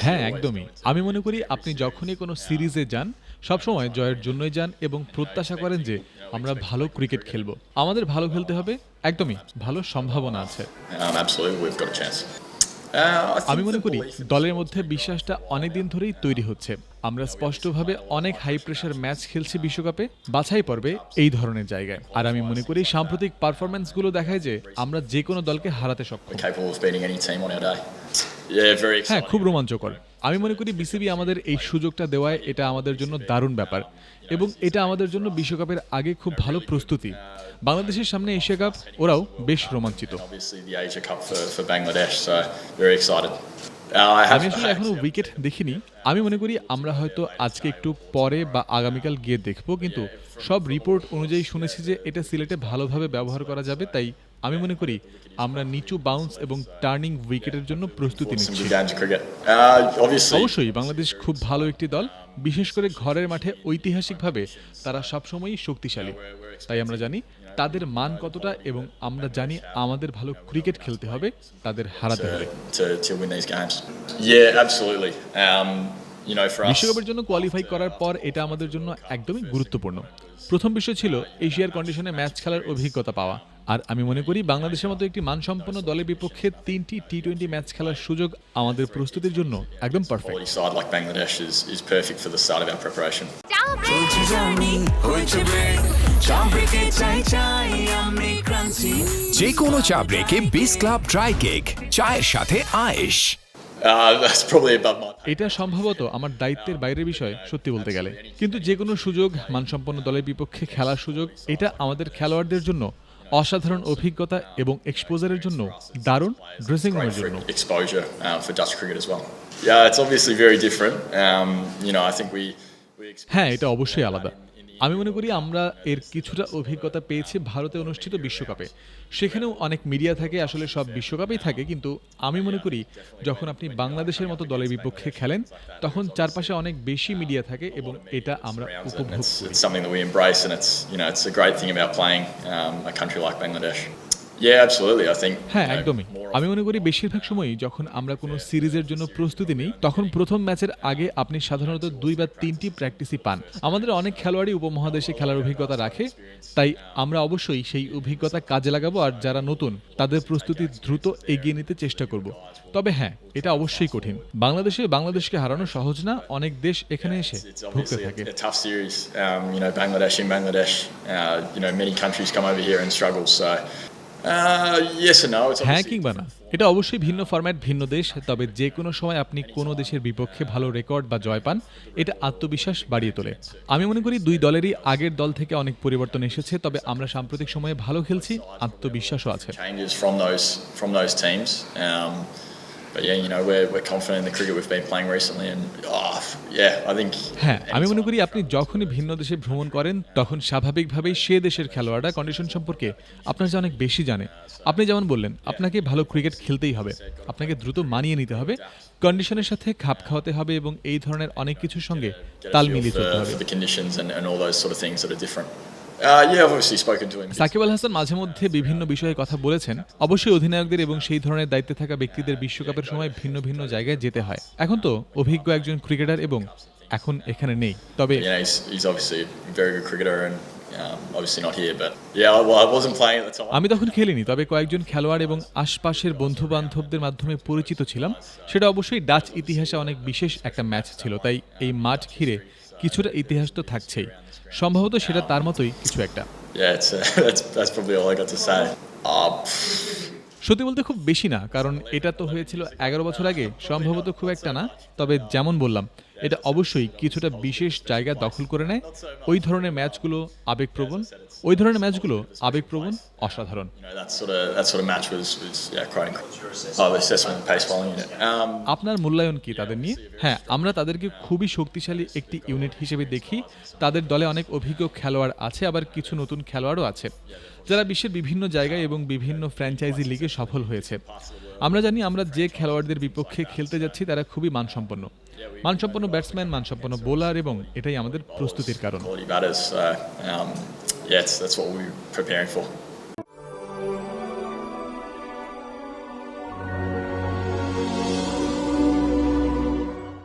হ্যাঁ একদমই। আমি মনে করি আপনি যখনই কোনো সিরিজে যান সবসময় জয়ের জন্যই যান এবং প্রত্যাশা করেন যে আমরা ভালো ক্রিকেট খেলব। আমাদের ভালো খেলতে হবে একদমই ভালো সম্ভাবনা আছে। Um. Uh, আমি মনে করি দলের মধ্যে বিশ্বাসটা অনেক দিন ধরেই তৈরি হচ্ছে। আমরা স্পষ্টভাবে অনেক হাই প্রেশার ম্যাচ খেলছি বিশ্বকাপে বাছাই পর্বে এই ধরনের জায়গায়। আর আমি মনে করি সাম্প্রতিক পারফরমেন্সগুলো দেখায় যে আমরা যে কোনো দলকে হারাতে সক্ষম। হ্যাঁ খুব রোমাঞ্চকর আমি মনে করি বিসিবি আমাদের এই সুযোগটা দেওয়ায় এটা আমাদের জন্য দারুণ ব্যাপার এবং এটা আমাদের জন্য বিশ্বকাপের আগে খুব ভালো প্রস্তুতি বাংলাদেশের সামনে এশিয়া কাপ ওরাও বেশ রোমাঞ্চিত. Uh. আমি আসলে এখনও উইকেট দেখিনি আমি মনে করি আমরা হয়তো আজকে একটু পরে বা আগামীকাল গিয়ে দেখব কিন্তু সব রিপোর্ট অনুযায়ী শুনেছি যে এটা সিলেটে ভালোভাবে ব্যবহার করা যাবে তাই আমি মনে করি আমরা নিচু বাউন্স এবং টার্নিং উইকেটের জন্য প্রস্তুতি নিচ্ছি. Uh, অবশ্যই বাংলাদেশ খুব ভালো একটি দল। বিশেষ করে ঘরের মাঠে ঐতিহাসিকভাবে তারা সবসময়ই শক্তিশালী। তাই আমরা জানি তাদের মান কতটা এবং আমরা জানি আমাদের ভালো ক্রিকেট খেলতে হবে তাদের হারাতে হবে. Um, বিশ্বকাপের জন্য কোয়ালিফাই করার পর এটা আমাদের জন্য একদমই গুরুত্বপূর্ণ। প্রথম বিষয় ছিল এশিয়ার কন্ডিশনে ম্যাচ খেলার অভিজ্ঞতা পাওয়া। আর আমি মনে করি বাংলাদেশের মতো একটি মানসম্পন্ন দলের বিপক্ষে তিনটি টি টোয়েন্টি ম্যাচ খেলার সুযোগ আমাদের প্রস্তুতির জন্য একদম পারফেক্ট যে কোনো চা ব্রেকে বিস ক্লাব ড্রাই কেক চায়ের সাথে আয়েশ। Uh. এটা সম্ভবত আমার দায়িত্বের বাইরের বিষয় সত্যি বলতে গেলে। কিন্তু যে কোনো সুযোগ মানসম্পন্ন দলের বিপক্ষে খেলার সুযোগ এটা আমাদের খেলোয়াড়দের জন্য অসাধারণ অভিজ্ঞতা এবং এক্সপোজারের জন্য দারুণ ড্রেসিং রুমের জন্য uh. Um, হ্যাঁ এটা অবশ্যই আলাদা আমি মনে করি আমরা এর কিছুটা অভিজ্ঞতা পেয়েছি ভারতে অনুষ্ঠিত বিশ্বকাপে। সেখানেও অনেক মিডিয়া থাকে, আসলে সব বিশ্বকাপেই থাকে, কিন্তু আমি মনে করি যখন আপনি বাংলাদেশের মতো দলের বিপক্ষে খেলেন, তখন চারপাশে অনেক বেশি মিডিয়া থাকে এবং এটা আমরা উপভোগ করি। হ্যাঁ একদমই। আমি মনে করি বেশিরভাগ সময়ই যখন আমরা কোনো সিরিজের জন্য প্রস্তুতি নিই তখন প্রথম ম্যাচের আগে আপনি সাধারণত দুই বা তিনটি প্র্যাকটিসই পান। আমাদের অনেক খেলোয়াড়ই উপমহাদেশে খেলার অভিজ্ঞতা রাখে তাই আমরা অবশ্যই সেই অভিজ্ঞতা কাজে লাগাবো আর যারা নতুন তাদের প্রস্তুতি দ্রুত এগিয়ে নিতে চেষ্টা করব। তবে হ্যাঁ এটা অবশ্যই কঠিন। বাংলাদেশে বাংলাদেশকে হারানো সহজ না অনেক দেশ এখানে এসে ভুগতে থাকে। Uh, হ্যাঁ কিংবা না? এটা অবশ্যই ভিন্ন ফরম্যাট ভিন্ন দেশ তবে যে কোনো সময় আপনি কোনো দেশের বিপক্ষে ভালো রেকর্ড বা জয় পান এটা আত্মবিশ্বাস বাড়িয়ে তোলে। আমি মনে করি দুই দলেরই আগের দল থেকে অনেক পরিবর্তন এসেছে তবে আমরা সাম্প্রতিক সময়ে ভালো খেলছি আত্মবিশ্বাসও আছে। Changes from those from those teams. But yeah, you know, we're, we're confident in the cricket we've been playing recently, and oh, yeah, I think. হ্যাঁ আমি মনে করি আপনি যখনই ভিন্ন দেশে ভ্রমণ করেন তখন স্বাভাবিকভাবেই সে দেশের খেলোয়াড়রা কন্ডিশন সম্পর্কে আপনার যে অনেক বেশি জানে আপনি যেমন বললেন আপনাকে ভালো ক্রিকেট খেলতেই হবে আপনাকে দ্রুত মানিয়ে নিতে হবে কন্ডিশনের সাথে খাপ খাওয়াতে হবে এবং এই ধরনের অনেক কিছুর সঙ্গে তাল মিলিয়ে চলতে হবে Uh, yeah, I've obviously spoken to him. Shakib Al Hasan মাঝে মধ্যে বিভিন্ন বিষয়ে কথা বলেছেন। অবশ্যই অধিনায়কদের এবং সেই ধরনের দায়িত্বে থাকা ব্যক্তিদের বিশ্বকাপের সময় ভিন্ন ভিন্ন জায়গায় যেতে হয়। এখন তো অভিজ্ঞ একজন ক্রিকেটার এবং এখন এখানে নেই। তবে um. আমি তখন খেলিনি তবে কয়েকজন খেলোয়াড় এবং আশপাশের বন্ধু বান্ধবদের মাধ্যমে পরিচিত ছিলাম। সেটা অবশ্যই ডাচ ইতিহাসে অনেক বিশেষ একটা ম্যাচ ছিল তাই এই মাঠ ঘিরে কিছুটা ইতিহাস তো থাকছেই। সম্ভবত সেটা তার মতোই কিছু একটা uh. Uh, সত্যি বলতে খুব বেশি না কারণ এটা তো হয়েছিল এগারো বছর আগে সম্ভবত খুব একটা না তবে যেমন বললাম এটা অবশ্যই কিছুটা বিশেষ জায়গা দখল করে নেয়। ওই ধরনের ম্যাচগুলো আবেগপ্রবণ ওই ধরনের ম্যাচগুলো আবেগপ্রবণ অসাধারণ। আপনার মূল্যায়ন কি তাদের নিয়ে? হ্যাঁ আমরা তাদেরকে খুবই শক্তিশালী একটি ইউনিট হিসেবে দেখি। তাদের দলে অনেক অভিজ্ঞ খেলোয়াড় আছে আবার কিছু নতুন খেলোয়াড়ও আছে। যারা বিশ্বের বিভিন্ন জায়গায় এবং বিভিন্ন ফ্র্যাঞ্চাইজি লিগে সফল হয়েছে। আমরা জানি আমরা যে খেলোয়াড়দের বিপক্ষে খেলতে যাচ্ছি তারা খুবই মানসম্পন্ন। মানসম্পন্ন ব্যাটসম্যান মানসম্পন্ন বোলার এবং এটাই আমাদের প্রস্তুতির কারণ।